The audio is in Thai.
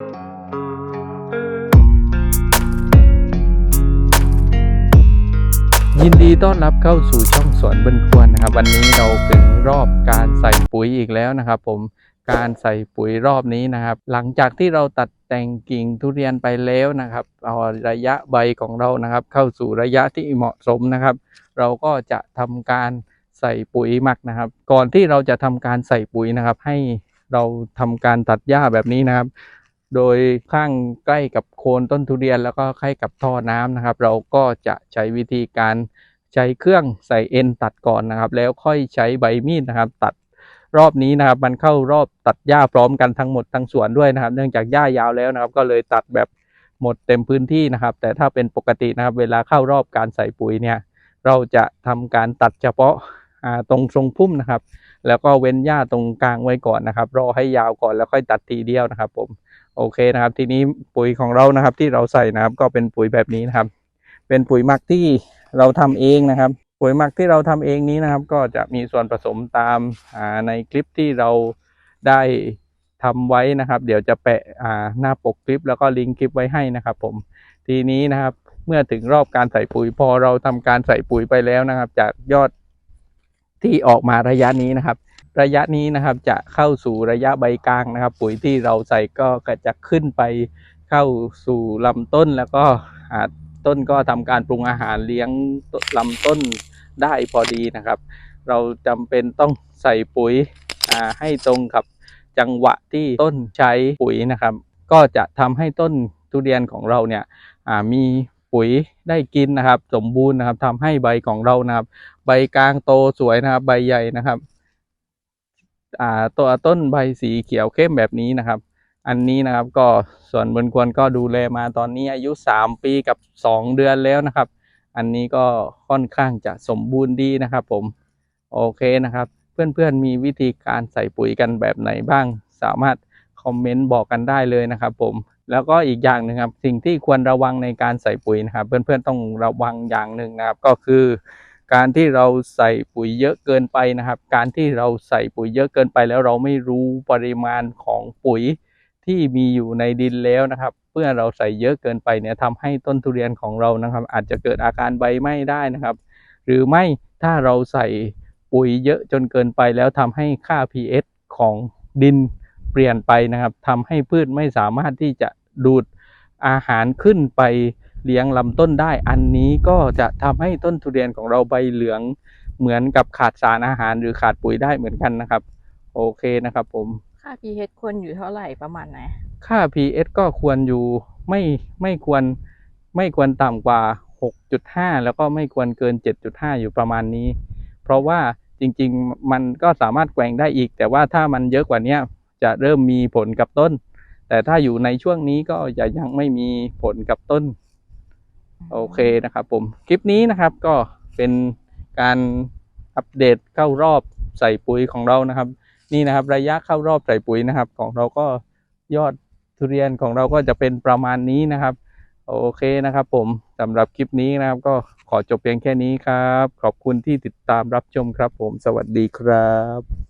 ยินดีต้อนรับเข้าสู่ช่องสวนบนควรนะครับ วันนี้เราถึงรอบการใส่ปุ๋ยอีกแล้วนะครับ ผมการใส่ปุ๋ยรอบนี้นะครับ หลังจากที่เราตัดแต่งกิ่งทุเรียนไปแล้วนะครับเอาระยะใบของเรานะครับ เข้าสู่ระยะที่เหมาะสมนะครับ เราก็จะทำการใส่ปุ๋ยหมักนะครับ ก่อนที่เราจะทำการใส่ปุ๋ยนะครับ ให้เราทำการตัดหญ้าแบบนี้นะครับ โดยข้างใกล้กับโคนต้นทุเรียนแล้วก็ใกล้กับท่อน้ำนะครับ เราก็จะใช้วิธีการใช้เครื่องใส่เอ็นตัดก่อนนะครับ แล้วค่อยใช้ใบมีดนะครับ ตัดรอบนี้นะครับ มันเข้ารอบตัดหญ้าพร้อมกันทั้งหมดทั้งสวนด้วยนะครับ เนื่องจากหญ้ายาวแล้วนะครับ ก็เลยตัดแบบหมดเต็มพื้นที่นะครับ แต่ถ้าเป็นปกตินะครับ เวลาเข้ารอบการใส่ปุ๋ยเนี่ยเราจะทำการตัดเฉพาะาตรงทรงพุ่มนะครับ แล้วก็เว้นหญ้าตรงกลางไว้ก่อนนะครับ รอให้ยาวก่อนแล้วค่อยตัดทีเดียวนะครับผม โอเคนะครับ ทีนี้ปุ๋ยของเรานะครับที่เราใส่นะครับ ก็เป็นปุ๋ยแบบนี้นะครับ เป็นปุ๋ยหมักที่เราทำเองนะครับ ปุ๋ยหมักที่เราทำเองนี้นะครับ ก็จะมีส่วนผสมตามาในคลิปที่เราได้ทำไว้นะครับ เดี๋ยวจะแปะหน้าปกคลิป แล้วก็ลิงก์คลิปไว้ให้นะครับ ผมทีนี้นะครับเมื่อถึงรอบการใส่ปุ๋ยพอเราทำการใส่ปุ๋ยไปแล้วนะครับ จากยอดที่ออกมาระยะนี้นะครับ ระยะนี้นะครับจะเข้าสู่ระยะใบกลางนะครับ ปุ๋ยที่เราใส่ก็จะขึ้นไปเข้าสู่ลำต้นแล้วก็ต้นก็ทำการปรุงอาหารเลี้ยงลำต้นได้พอดีนะครับ เราจำเป็นต้องใส่ปุ๋ยให้ตรงกับจังหวะที่ต้นใช้ปุ๋ยนะครับ ก็จะทำให้ต้นทุเรียนของเราเนี่ยมีปุ๋ยได้กินนะครับ สมบูรณ์นะครับทำให้ใบของเรานะครับ ใบกลางโตสวยนะครับ ใบใหญ่นะครับ อ่าตัวต้นใบสีเขียวเข้มแบบนี้นะครับ อันนี้นะครับก็ส่วนบนควรก็ดูแลมาตอนนี้อายุสามปีกับสองเดือนแล้วนะครับ อันนี้ก็ค่อนข้างจะสมบูรณ์ดีนะครับ ผมโอเคนะครับ เพื่อนๆมีวิธีการใส่ปุ๋ยกันแบบไหนบ้าง สามารถคอมเมนต์บอกกันได้เลยนะครับ ผมแล้วก็อีกอย่างหนึ่งครับสิ่งที่ควรระวังในการใส่ปุ๋ยนะครับ เพื่อนๆต้องระวังอย่างหนึ่งนะครับ ก็คือ การที่เราใส่ปุ๋ยเยอะเกินไปนะครับ การที่เราใส่ปุ๋ยเยอะเกินไปแล้วเราไม่รู้ปริมาณของปุ๋ยที่มีอยู่ในดินแล้วนะครับเมื่อเราใส่เยอะเกินไปเนี่ยทำให้ต้นทุเรียนของเรานะครับ อาจจะเกิดอาการใบไหม้ได้นะครับ หรือไม่ถ้าเราใส่ปุ๋ยเยอะจนเกินไปแล้วทำให้ค่า pH ของดินเปลี่ยนไปนะครับทำให้พืชไม่สามารถที่จะดูดอาหารขึ้นไป เลี้ยงลำต้นได้ อันนี้ก็จะทำให้ต้นทุเรียนของเราใบเหลืองเหมือนกับขาดสารอาหารหรือขาดปุ๋ยได้เหมือนกันนะครับ โอเคนะครับ ผมค่า pH ควรอยู่เท่าไหร่ประมาณไหนค่า pH ก็ควรอยู่ไม่ไม่ควรไม่ควรต่ำกว่า 6.5 แล้วก็ไม่ควรเกิน 7.5 อยู่ประมาณนี้ เพราะว่าจริงๆ มันก็สามารถแกว่งได้อีก แต่ว่าถ้ามันเยอะกว่านี้จะเริ่มมีผลกับต้น แต่ถ้าอยู่ในช่วงนี้ก็จะยังไม่มีผลกับต้น โอเคนะครับผมคลิปนี้นะครับก็เป็นการอัปเดตเข้ารอบใส่ปุ๋ยของเรานะครับ นี่นะครับระยะเข้ารอบใส่ปุ๋ยนะครับ ของเราก็ยอดทุเรียนของเราก็จะเป็นประมาณนี้นะครับ โอเคนะครับ ผมสำหรับคลิปนี้นะครับ ก็ขอจบเพียงแค่นี้ครับ ขอบคุณที่ติดตามรับชมครับ ผมสวัสดีครับ